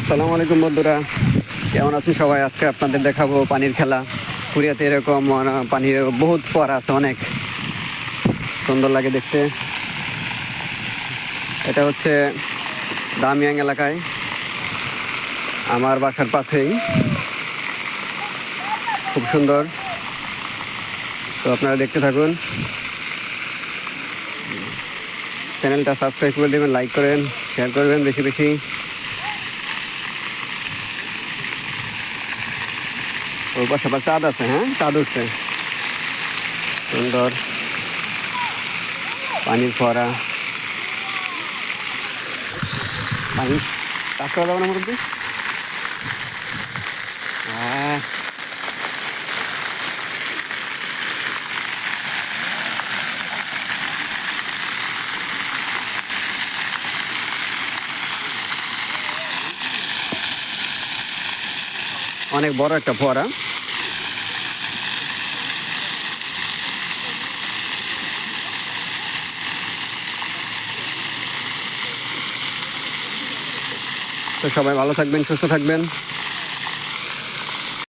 আসসালামু আলাইকুম বন্ধুরা। কেমন আছেন সবাই? আজকে আপনাদের দেখাবো পানির খেলা। পুরিয়াতে এরকম পানির বহুত ফোয়ারা আছে অনেক। সুন্দর লাগে দেখতে। এটা হচ্ছে দামিয়াং এলাকায়। আমার বাসার পাশেই। খুব সুন্দর। তো আপনারা দেখতে থাকুন। চ্যানেলটা সাবস্ক্রাইব করে দেবেন, লাইক করেন, শেয়ার করবেন বেশি বেশি। ওর পাশে আবার চাঁদ আছে হ্যাঁ? চাঁদ উঠছে। সুন্দর। পানির ফোয়ারা। পানি কাজ করা যাবে না মধ্যে অনেক বড় একটা ফোয়ারা। তো সবাই ভালো থাকবেন সুস্থ থাকবেন।